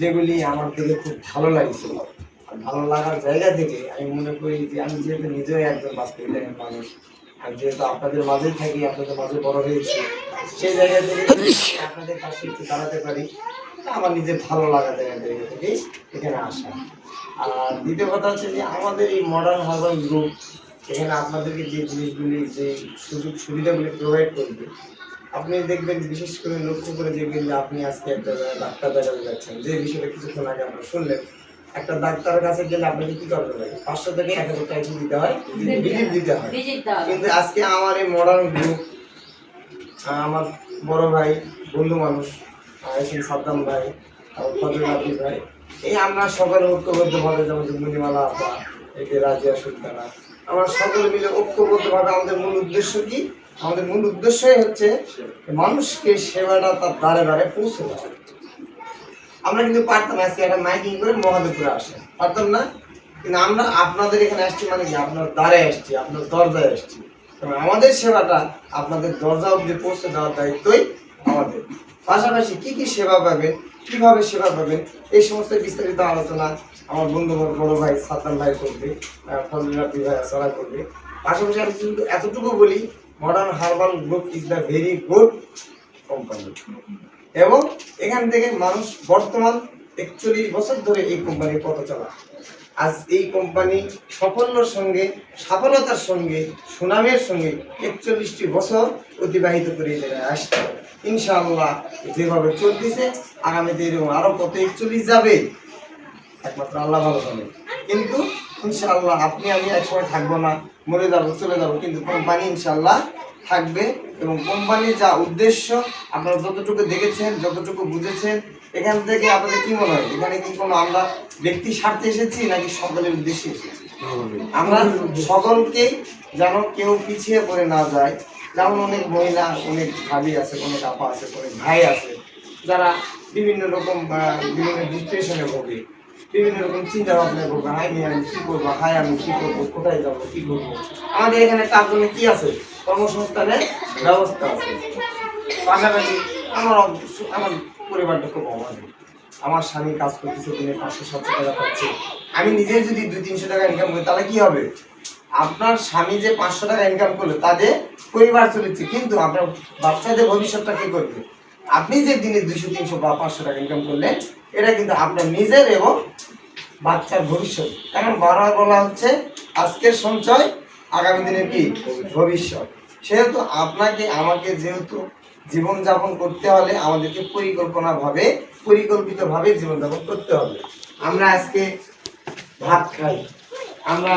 যেগুলি আমার থেকে খুব ভালো লাগছিল। ভালো লাগার জায়গা থেকে আমি মনে করি যে আমি যেহেতু নিজেও একজন বাস্তবিক মানুষ, আর যেহেতু আপনাদের মাঝেই থাকি, আপনাদের মাঝে বড় হয়েছি, সেই জায়গা থেকে আপনাদের পাশে একটু দাঁড়াতে পারি। আমার নিজের ভালো লাগা জায়গা জায়গা থেকেই এখানে আসা। আর দ্বিতীয় কথা হচ্ছে যে আমাদের এই মডার্ন হারবাল গ্রুপ এখানে আপনাদেরকে যে জিনিসগুলি, যে সুযোগ সুবিধাগুলি প্রোভাইড করবে আপনি দেখবেন বিশেষ করে লক্ষ্য করে দেখবেন যে আপনি আজকে একটা ডাক্তার দেখাতে যাচ্ছেন। যে বিষয়টা কিছুক্ষণ আগে আমরা শুনলেন একটা ডাক্তারের কাছে গেলে আপনাকে কি করতে লাগে পাঁচশো থেকে এক হাজার টাকা দিতে হয় ভিজিট দিতে হয়। কিন্তু আজকে আমার এই মডার্ন গ্রুপ আমার বড় ভাই বন্ধু মানুষ এসেন সাদ্দাম ভাই ফজল আবির ভাই এই আমরা সকলে ঐক্যবদ্ধভাবে যেমন যে মণিমালা আপা এই যে রাজিয়া সুলতানা আমরা সকলে মিলে ঐক্যবদ্ধভাবে আমাদের মূল উদ্দেশ্য কি? আমাদের মূল উদ্দেশ্যই হচ্ছে মানুষকে সেবাটা তার দ্বারে দ্বারে পৌঁছে দেওয়া। আমরা কিন্তু পারতাম আজকে একটা মাইকিং করে মহাদেবপুরে আসে। পারতাম না? কিন্তু আমরা আপনাদের এখানে আসছি মানে কি? আপনার দ্বারে আসছি, আপনার দরজায় আসছি। আমাদের সেবাটা আপনাদের দরজা অব্দি পৌঁছে দেওয়ার দায়িত্বই আমাদের। পাশাপাশি কি কি সেবা পাবেন, কীভাবে সেবা পাবেন, এই সমস্ত বিস্তারিত আলোচনা আমার বন্ধু বড় ভাই সাতান ভাই করবে ফজল ভাই সারা করবে। পাশাপাশি আমি কিন্তু এতটুকু বলি modern herbal group is the very good company এবং এখান থেকে মানুষ বর্তমান একচল্লিশ বছর ধরে এই কোম্পানির পথ চলা। আজ এই কোম্পানি সাফল্যর সঙ্গে সফলতার সঙ্গে, সুনামের সঙ্গে একচল্লিশটি বছর অতিবাহিত করে আসছে। ইনশাআল্লাহ যেভাবে চলতেছে আগামীতে এরকম আরও কত একচল্লিশ যাবে একমাত্র আল্লাহ ভালো জানে। কিন্তু ইনশাআল্লাহ আপনি আমি একসময় থাকব না মরে যাব চলে যাব কিন্তু কোম্পানি ইনশাআল্লাহ থাকবে এবং কোম্পানির যা উদ্দেশ্য আপনারা যতটুকু দেখেছেন যতটুকু বুঝেছেন এখান থেকে আপনাদের কি মনে হয়? এখানে কি কোনো আমরা ব্যক্তি স্বার্থে এসেছি নাকি সকলের উদ্দেশ্যে এসেছি? আমরা সকলকেই যেন কেউ পিছিয়ে পড়ে না যায় যেমন অনেক মহিলা, অনেক ভাবি আছে, অনেক আপা আছে, অনেক ভাই আছে, যারা বিভিন্ন রকম বিভিন্ন ডিপ্রেশনে ভোগে, বিভিন্ন রকম চিন্তা ভাবনা করব হাই নিয়ে আমি কি করব, হাই আমি কি করব, কোথায় যাব, কি করব? আমাদের এখানে তার জন্য কি আছে? কর্মসংস্থানের ব্যবস্থা আছে। পাশাপাশি আমার আমার পরিবারটা খুব অভাবী। আমার স্বামী কাজ করতেছে, দিনে পাঁচশো, সাতশো টাকা পাচ্ছে। আমি নিজে যদি দুই, তিনশো টাকা ইনকাম করি, তাহলে কি হবে? আপনার স্বামী যে পাঁচশো টাকা ইনকাম করল তাদের পরিবার চলেছে, কিন্তু আপনার বাচ্চাদের ভবিষ্যৎটা কে করবে? আপনি যে দিনে দুইশো, তিনশো বা পাঁচশো টাকা ইনকাম করলেন, এটা কিন্তু আপনার নিজের এবং বাচ্চার ভবিষ্যৎ। এখন বারবার বলা হচ্ছে, আজকের সঞ্চয়, আগামী দিনের কি? ভবিষ্যৎ। সেহেতু আপনাকে, আমাকে যেহেতু জীবনযাপন করতে হলে আমাদেরকে পরিকল্পনাভাবে, পরিকল্পিতভাবে জীবনযাপন করতে হবে। আমরা আজকে ভাত খাই। আমরা